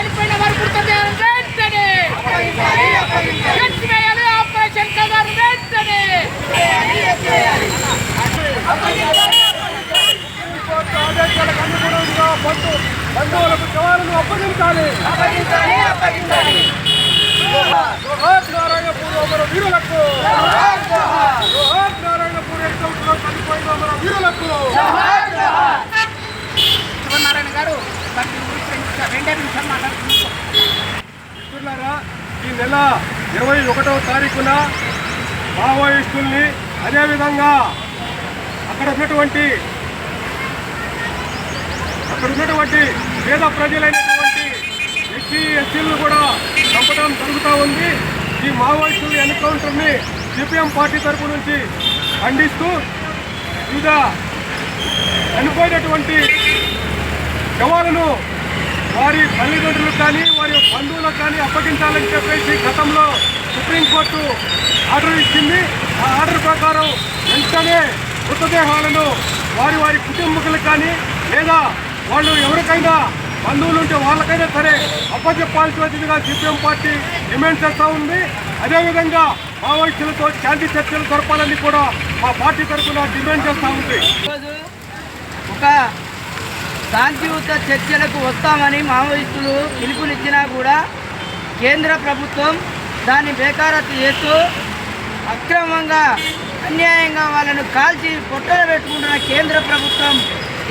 చనిపోయిన వారి మృతదేహం వెంటనే నెల ఇరవై ఒకటవ తారీఖున మావోయిస్టుల్ని అదేవిధంగా అక్కడ ఉన్నటువంటి అక్కడ ఉన్నటువంటి పేద ప్రజలైనటువంటి ఎస్సీ ఎస్సీలను కూడా చంపడం జరుగుతూ ఉంది. ఈ మావోయిస్టుల ఎన్కౌంటర్ని సిపిఎం పార్టీ తరపు నుంచి ఖండిస్తూ వివిధ చనిపోయినటువంటి శవాలను వారి తల్లిదండ్రులకు కానీ వారి బంధువులకు కానీ అప్పగించాలని చెప్పేసి గతంలో సుప్రీంకోర్టు ఆర్డర్ ఇచ్చింది. ఆ ఆర్డర్ ప్రకారం వెంటనే మృతదేహాలను వారి వారి కుటుంబకులకు కానీ లేదా వాళ్ళు ఎవరికైనా బంధువులు ఉంటే వాళ్ళకైనా సరే అప్పచెప్పాల్సినదిగా సిపిఎం పార్టీ డిమాండ్ చేస్తూ ఉంది. అదేవిధంగా మావోయిస్టులతో శాంతి చర్చలు జరపాలని కూడా మా పార్టీ తరఫున డిమాండ్ చేస్తూ ఉంది. ఒక శాంతియుత చర్చలకు వస్తామని మావోయిస్టులు పిలుపునిచ్చినా కూడా కేంద్ర ప్రభుత్వం దాన్ని బేకారత్తు చేస్తూ అక్రమంగా అన్యాయంగా వాళ్ళను కాల్చి పొట్టలు పెట్టుకుంటున్న కేంద్ర ప్రభుత్వం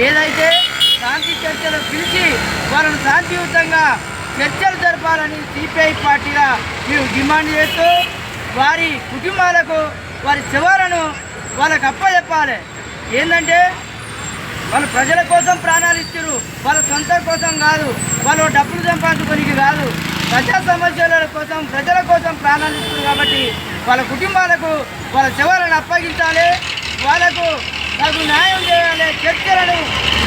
ఏదైతే శాంతి చర్చలు పిలిచి వాళ్ళను శాంతియుతంగా చర్చలు జరపాలని సిపిఐ పార్టీగా మేము డిమాండ్ చేస్తూ వారి కుటుంబాలకు వారి శివాలను వాళ్ళకు అప్పచెప్పాలి ఏంటంటే వాళ్ళు ప్రజల కోసం ప్రాణాలు ఇచ్చారు వాళ్ళ సొంత కోసం కాదు వాళ్ళు డబ్బులు సంపాదించుకోనికి కాదు. ప్రజా సమస్యల కోసం ప్రజల కోసం ప్రాణాలు ఇచ్చారు కాబట్టి వాళ్ళ కుటుంబాలకు వాళ్ళ శవాలను అప్పగించాలి వాళ్ళకు తగు న్యాయం చేయాలి చర్చలను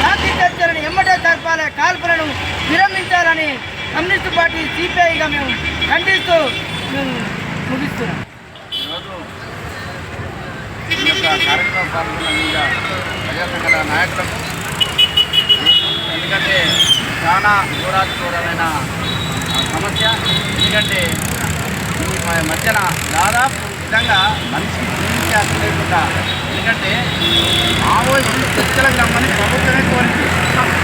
రాత్రి చర్చలను ఎమ్మటే జరపాలి కాల్పులను విరమించాలని కమ్యూనిస్టు పార్టీ సిపిఐగా మేము ఖండిస్తూ మేము ముగిస్తున్నాం ఈరోజు ఈ యొక్క కార్యక్రమం పాల్గొన్న మీద ప్రజా సంఘాల నాయకులకు ఎందుకంటే చాలా ఘోరాతి దూరమైన సమస్య ఎందుకంటే ఈ మధ్యన దాదాపు విధంగా మనిషికి జీవించే లేకుండా ఎందుకంటే మావోయిస్టులు చర్చలకు రమ్మని ప్రభుత్వమే కోరింది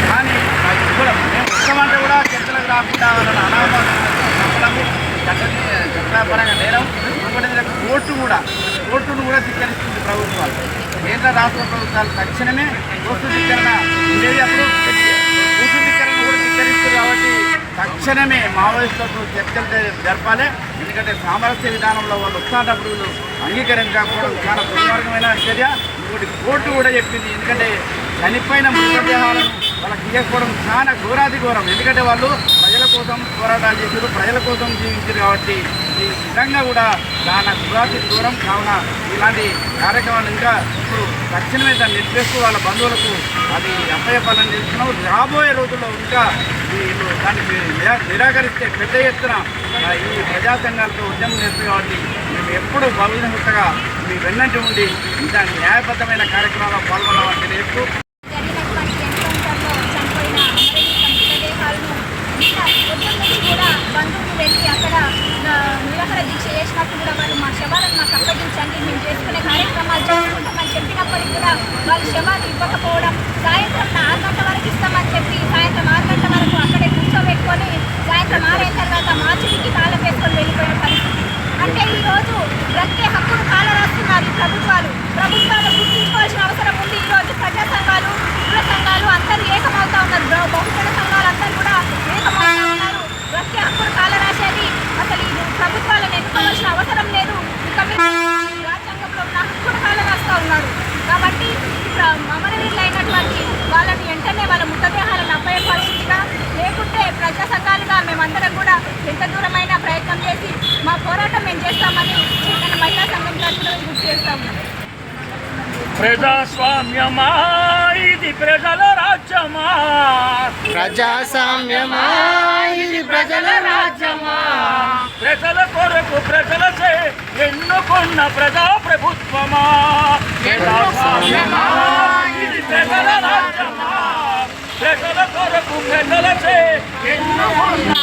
కానీ అది కూడా మేము వస్తామంటే కూడా చర్చలకు రాకుండా వాళ్ళని అనామకు చట్టము చట్టపరంగా నేరం ఇంకొకటి కోర్టు కూడా కోర్టును కూడా ధిక్కరిస్తుంది ప్రభుత్వాలు. కేంద్ర రాష్ట్ర ప్రభుత్వాలు తక్షణమే కోర్టు ధిక్కరణ ఉండేది అప్పుడు. కోర్టు ధిక్కరణ కూడా ధిక్కరిస్తుంది కాబట్టి తక్షణమే మావోయిస్టులతో చర్చలు జరపాలి. ఎందుకంటే సామరస్య విధానంలో వాళ్ళు వస్తున్నప్పుడు వీళ్ళు అంగీకరించకపోవడం చాలా దుర్మార్గమైన చర్య. ఇంకోటి కోర్టు కూడా చెప్పింది. ఎందుకంటే చనిపోయిన మృతదేహాలను వాళ్ళకి ఇవ్వకపోవడం చాలా ఘోరాది ఘోరం. ఎందుకంటే వాళ్ళు కోసం పోరాటాలు చేశారు ప్రజల కోసం జీవించారు కాబట్టి ఈ విధంగా కూడా దాని ఘోరాది దూరం కావున ఇలాంటి కార్యక్రమాలు ఇంకా ఇప్పుడు తక్షణమే దాన్ని నిర్దేశిస్తూ వాళ్ళ బంధువులకు అది అప్పయ్యపాలని చేస్తున్నాం రాబోయే రోజుల్లో ఇంకా వీళ్ళు దాన్ని నిరా- నిరాకరిస్తే పెద్ద ఎత్తున ఈ ప్రజా సంఘాలతో ఉద్యమం చేస్తుంది కాబట్టి మేము ఎప్పుడు భవిష్యత్తుగా మీ వెన్నంటి ఉండి దాని న్యాయబద్ధమైన కార్యక్రమాల్లో పాల్గొన్నామని తెలియజేస్తూ జరిగినటువంటి ఎన్కౌంటర్లో చనిపోయిన అమరవీరుల మృతదేహాలను నిన్న ఉదయం నుంచి కూడా బంధువులు వెళ్ళి అక్కడ ఆ, నిరాహార దీక్ష చేసినప్పుడు కూడా వాళ్ళు మా శవాలను మాకు అప్పగించండి మేము చేసుకునే కార్యక్రమాలు చేసుకుంటామని చెప్పినప్పటికీ కూడా వాళ్ళు శవాలు ఇవ్వకపోవడం సాయంత్రం ఆరు గంటల వరకు ఇస్తామని చెప్పి సాయంత్రం ఆరు గంటల వరకు అక్కడే కూర్చోబెట్టుకొని సాయంత్రం ఆరైన తర్వాత మార్చికి తాళం వేసుకొని వెళ్ళిపోయిన పరిస్థితి. అంటే ఈరోజు ప్రతి బ్రతికే హక్కును కాలరాస్తున్నారు ఈ ప్రభుత్వాలు. ప్రభుత్వాలు గుర్తించుకోవాల్సిన అవసరం ఉంది. ఈ రోజు ప్రజా సంఘాలు కుల సంఘాలు అందరూ ఏకమవుతా ఉన్నారు. బహుజన సంఘాలు అందరూ కూడా ఏకమవుతా ఉన్నారు. ప్రతి హక్కును కాలరాసేది చెప్పుకోవాల్సిన అవసరం లేదు. రాజ్యాంగంలో ఉన్న హక్కును రాస్తూ ఉన్నారు కాబట్టి ఇప్పుడు అమరవీరులు అయినటువంటి వాళ్ళని వెంటనే వాళ్ళ మృతదేహాలను అప్పయపాల్సిందిగా లేకుంటే ప్రజా సంఘాలుగా మేమందరం కూడా ఎంత దూరమైన ప్రయత్నం చేసి మా పోరాటం మేము చేస్తామని చైతన్య మహిళా సంఘం తరఫున గుర్తు చేస్తాము ప్రజాస్వామ్యమా ఇది ప్రజల రాజ్యమా. ప్రజాస్వామ్యమా ఇది ప్రజల రాజ్యమా. ప్రజల కొరకు ప్రజలచే ఎన్నుకున్న ప్రజా ప్రభుత్వమా ప్రజాస్వామ్యమా ఇది ప్రజల రాజ్యమా. ప్రజల కొరకు ప్రజలచే ఎన్నుకున్న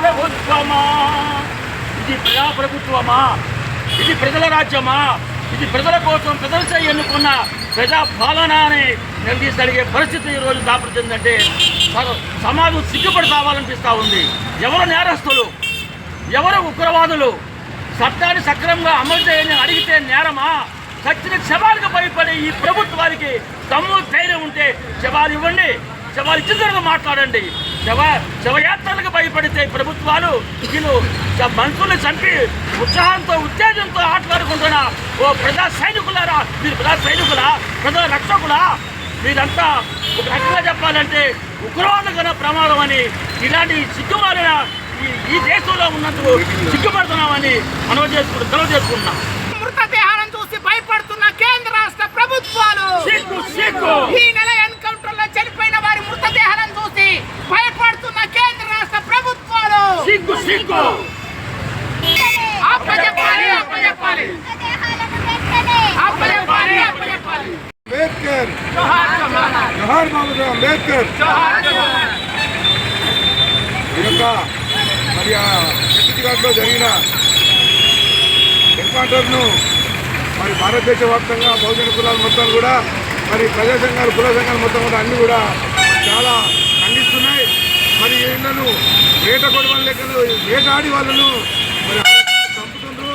ప్రభుత్వమా ఇది ప్రజాప్రభుత్వమా? ఇది ప్రజల రాజ్యమా? ఇది ప్రజల కోసం ప్రజలచే ఎన్నుకున్న ప్రజా పాలన అని నిలదీసి అడిగే పరిస్థితి ఈరోజు దాపడుతుందంటే సమాజం సిగ్గుపడి కావాలనిపిస్తూ ఉంది. ఎవరు నేరస్తులు? ఎవరు ఉగ్రవాదులు? చట్టాన్ని సక్రమంగా అమలు చేయని అడిగితే నేరమా? సచ్చిన శవాలకు భయపడే ఈ ప్రభుత్వానికి తమ్ము ధైర్యం ఉంటే శవాలు ఇవ్వండి. శవాలు ఇచ్చిన తర్వాత మాట్లాడండి. శవ శవయాత్రలకు భయపడితే ప్రభుత్వాలు వీళ్ళు మనుషుల్ని చంపి ఉత్సాహంతో ఉత్తేజంతో ఆటలాడుకుంటున్న ఓ ప్రజా సైనికులారా? మీరు ప్రజా సైనికులా? ప్రజల రక్షకులా? మీరంతా ఒక రకంగా చెప్పాలంటే ఉగ్రవాద కన్నా ప్రమాదం అని ఇలాంటి సిగ్గుమాలిన ఈ దేశంలో ఉన్నందుకు సిగ్గుపడుతున్నామని మనం చేసుకుంటూ సెలవు చేసుకుంటున్నాం మృతదేహాలను చూసి భయపడుతున్న కేంద్ర రాష్ట్ర ప్రభుత్వాలు సిగ్గు సిగ్గు ఈ నెల ఎన్కౌంటర్లో చనిపోయిన వారి మృతదేహాలను చూసి భయపడుతున్న కేంద్ర రాష్ట్ర ప్రభుత్వాలు సిగ్గు సిగ్గు అప్పచెప్పాలి అప్పచెప్పాలి మృతదేహాలను వెంటనే అప్పచెప్పాలి అప్పచెప్పాలి అంబేద్కర్ జోహార్ జోహార్ జవహర్ అంబేద్కర్. ఈ యొక్క మరి ఆ ఛత్తీస్గఢ్లో జరిగిన ఎన్కౌంటర్ను మరి భారతదేశ వ్యాప్తంగా బహుజన కులాలు మొత్తం కూడా మరి ప్రజా సంఘాలు కుల సంఘాలు మొత్తం కూడా అన్ని కూడా చాలా ఖండిస్తున్నాయి. మరి వీళ్ళను వేట కొడవల లెక్కలు వేటాడి వాళ్ళను మరి చంపుతుండ్రు.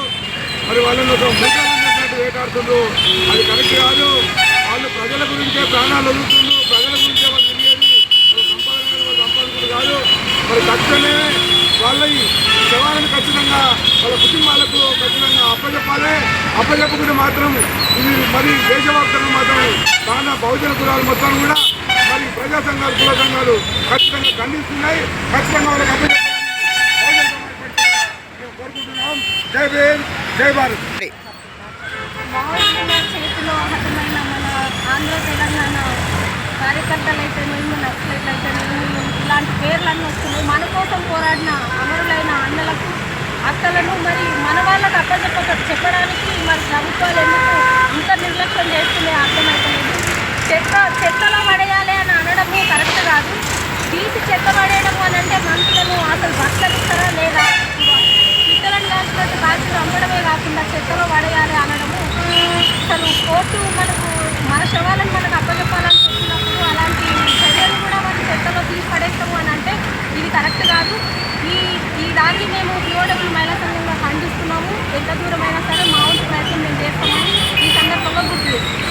మరి వాళ్ళను ఒక మృగాలన్నట్టు వేటాడుతుండ్రు. అది కరెక్ట్ కాదు. వాళ్ళు ప్రజల గురించే ప్రాణాలు వదులుతుండ్రు ప్రజల గురించే వాళ్ళు తిరిగేది వాళ్ళు సంపాదన వాళ్ళు సంపాదకులు కాదు మరి వాళ్ళ ఈ శవాలను ఖచ్చితంగా వాళ్ళ కుటుంబాలకు ఖచ్చితంగా అప్పచెప్పాలి అప్పచెప్పకుండా మాత్రం ఇది మరి దేశవ్యాప్తంగా మాత్రం చాలా బహుజన కులాలు మొత్తం కూడా మరి ప్రజా సంఘాలు కుల సంఘాలు ఖచ్చితంగా ఖండిస్తున్నాయి. ఖచ్చితంగా వాళ్ళకి అప్పచెప్పాలని కోరుకుంటున్నాం జై భీమ్ జై భారత్. చేతిలో హతమైన మన ఆంధ్ర తెలంగాణ కార్యకర్తలు అయితే మేము ఇలాంటి పేర్లన్నీ వస్తున్నాయి. మన కోసం పోరాడిన అమరులైన అన్నలకు అక్కలను మరి మన వాళ్ళకు అప్పచెప్ప చెప్పడానికి మరి ప్రభుత్వాలు ఎందుకు ఇంత నిర్లక్ష్యం చేస్తుంది అర్థమవుతలేదు చెత్త చెత్తలో పడేయాలి అని అనడము కరెక్ట్ కాదు. తీసి చెత్త పడేయడం అని అంటే మనుషులను అసలు బతకరిస్తారా లేదా? పిత్తలను కాసినట్టు కాల్చి అమ్మడమే కాకుండా చెత్తలో పడేయాలి అనడము అసలు కోర్టు మనకు మన శవాలను మనకు కరెక్ట్ కాదు. ఈ ఈ దానికి మేము పిఓడబ్ల్యూ మహిళా సంఘంలో ఖండిస్తున్నాము. ఎంత దూరమైనా సరే మా ఊరి ప్రయత్నం మేము చేస్తామని ఈ సందర్భంలో గుర్తు